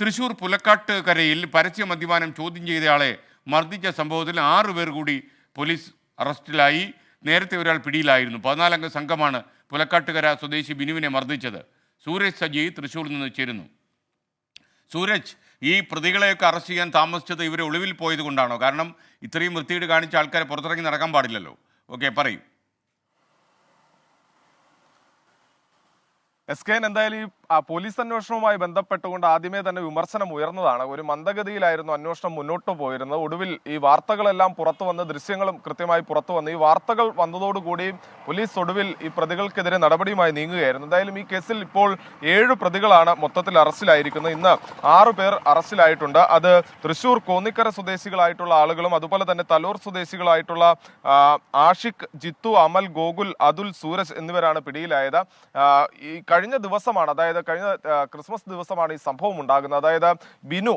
തൃശൂർ പുലക്കാട്ട് കരയിൽ പരസ്യ മദ്യപാനം ചോദ്യം ചെയ്തയാളെ മർദ്ദിച്ച സംഭവത്തിൽ ആറു പേർ കൂടി പോലീസ് അറസ്റ്റിലായി. നേരത്തെ ഒരാൾ പിടിയിലായിരുന്നു. പതിനാലംഗ സംഘമാണ് പുലക്കാട്ടുകര സ്വദേശി ബിനുവിനെ മർദ്ദിച്ചത്. സൂരജ് സജി തൃശ്ശൂരിൽ നിന്ന് ചേരുന്നു. സൂരജ് ഈ പ്രതികളെയൊക്കെ അറസ്റ്റ് ചെയ്യാൻ താമസിച്ചത് ഇവരെ ഒളിവിൽ പോയത് കൊണ്ടാണോ കാരണം ഇത്രയും വൃത്തികേട് കാണിച്ച ആൾക്കാരെ പുറത്തിറങ്ങി നടക്കാൻ പാടില്ലല്ലോ. ഓക്കെ പറയും. എസ് കെ എന്തായാലും ഈ പോലീസ് അന്വേഷണവുമായി ബന്ധപ്പെട്ടുകൊണ്ട് ആദ്യമേ തന്നെ വിമർശനം ഉയർന്നതാണ്. ഒരു മന്ദഗതിയിലായിരുന്നു അന്വേഷണം മുന്നോട്ട് പോയിരുന്നത്. ഒടുവിൽ ഈ വാർത്തകളെല്ലാം പുറത്തു വന്ന് ദൃശ്യങ്ങളും കൃത്യമായി പുറത്തു വന്ന് ഈ വാർത്തകൾ വന്നതോടുകൂടി പോലീസ് ഒടുവിൽ ഈ പ്രതികൾക്കെതിരെ നടപടിയുമായി നീങ്ങുകയായിരുന്നു. എന്തായാലും ഈ കേസിൽ ഇപ്പോൾ ഏഴ് പ്രതികളാണ് മൊത്തത്തിൽ അറസ്റ്റിലായിരിക്കുന്നത്. ഇന്ന് ആറു പേർ അറസ്റ്റിലായിട്ടുണ്ട്. അത് തൃശൂർ കോന്നിക്കര സ്വദേശികളായിട്ടുള്ള ആളുകളും അതുപോലെ തന്നെ തലൂർ സ്വദേശികളായിട്ടുള്ള ആഷിഖ് ജിത്തു അമൽ ഗോകുൽ അതുൽ സൂരജ് എന്നിവരാണ് പിടിയിലായത്. ഈ കഴിഞ്ഞ ദിവസമാണ് അതായത് കഴിഞ്ഞ ക്രിസ്മസ് ദിവസമാണ് ഈ സംഭവം ഉണ്ടാകുന്നത്. അതായത് ബിനു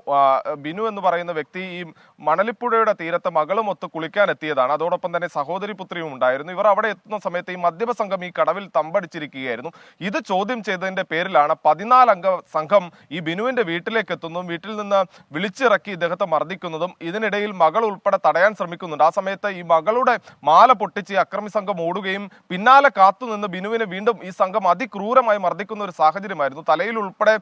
ബിനു എന്ന് പറയുന്ന വ്യക്തി ഈ മണലിപ്പുഴയുടെ തീരത്ത് മകളുമൊത്ത് കുളിക്കാൻ എത്തിയതാണ്. അതോടൊപ്പം തന്നെ സഹോദരി പുത്രിയും ഉണ്ടായിരുന്നു. ഇവർ അവിടെ എത്തുന്ന സമയത്ത് ഈ മദ്യപ സംഘം ഈ കടവിൽ തമ്പടിച്ചിരിക്കുകയായിരുന്നു. ഇത് ചോദ്യം ചെയ്തതിന്റെ പേരിലാണ് പതിനാലംഗ സംഘം ഈ ബിനുവിന്റെ വീട്ടിലേക്ക് എത്തുന്നതും വീട്ടിൽ നിന്ന് വിളിച്ചിറക്കി ഇദ്ദേഹത്തെ മർദ്ദിക്കുന്നതും ഇതിനിടയിൽ മകൾ ഉൾപ്പെടെ തടയാൻ ശ്രമിക്കുന്നുണ്ട്. ആ സമയത്ത് ഈ മകളുടെ മാല പൊട്ടിച്ച് അക്രമി സംഘം ഓടുകയും പിന്നാലെ കാത്തുനിന്ന് ബിനുവിനെ വീണ്ടും ഈ സംഘം അതിക്രൂരമായി മർദ്ദിക്കുന്ന ഒരു സാഹചര്യമായിരുന്നു. തലയിൽ ഉൾപ്പെടെ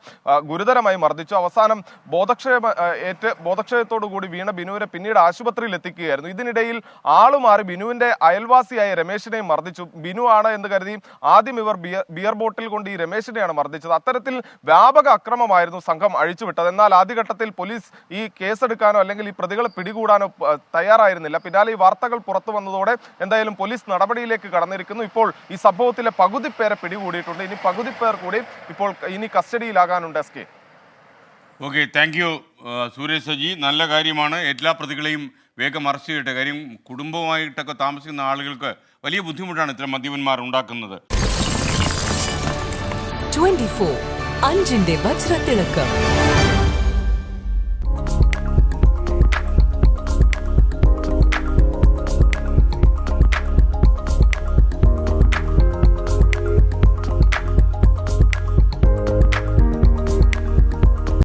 ഗുരുതരമായി മർദ്ദിച്ചു. അവസാനം ബോധക്ഷയം ആ, ഏറ്റ് ബോധക്ഷയത്തോടു കൂടി വീണ ബിനുവിനെ പിന്നീട് ആശുപത്രിയിൽ എത്തിക്കുകയായിരുന്നു. ഇതിനിടയിൽ ആളുമാറി ബിനുവിന്റെ അയൽവാസിയായ രമേശിനെയും മർദ്ദിച്ചു. ബിനു ആണ് എന്ന് കരുതി ആദ്യം ഇവർ ബിയർ ബോട്ടിൽ കൊണ്ട് ഈ രമേശിനെയാണ് മർദ്ദിച്ചത്. അത്തരത്തിൽ വ്യാപക അക്രമമായിരുന്നു സംഘം അഴിച്ചുവിട്ടത്. എന്നാൽ ആദ്യഘട്ടത്തിൽ പോലീസ് ഈ കേസെടുക്കാനോ അല്ലെങ്കിൽ ഈ പ്രതികളെ പിടികൂടാനോ തയ്യാറായിരുന്നില്ല. പിന്നാലെ ഈ വാർത്തകൾ പുറത്തു വന്നതോടെ എന്തായാലും പോലീസ് നടപടിയിലേക്ക് കടന്നിരിക്കുന്നു. ഇപ്പോൾ ഈ സംഭവത്തിലെ പകുതി പേരെ പിടികൂടിയിട്ടുണ്ട്. ഇനി പകുതി പേർ കൂടി ഇപ്പോൾ ഇനി കസ്റ്റഡിയിലാകാനുണ്ട് S K. Okay thank you Suresh Saji. നല്ല കാര്യമാണ്. എല്ലാ പ്രതികളെയും വേഗം അറസ്റ്റ് ചെയ്യട്ടെ. കാര്യം കുടുംബമായിട്ടൊക്കെ താമസിക്കുന്ന ആളുകൾക്ക് വലിയ ബുദ്ധിമുട്ടാണ് ഇത്തരം മദ്യപന്മാർ ഉണ്ടാക്കുന്നത്. 24 അഞ്ചിന്റെ വജ്രത്തിളക്കം.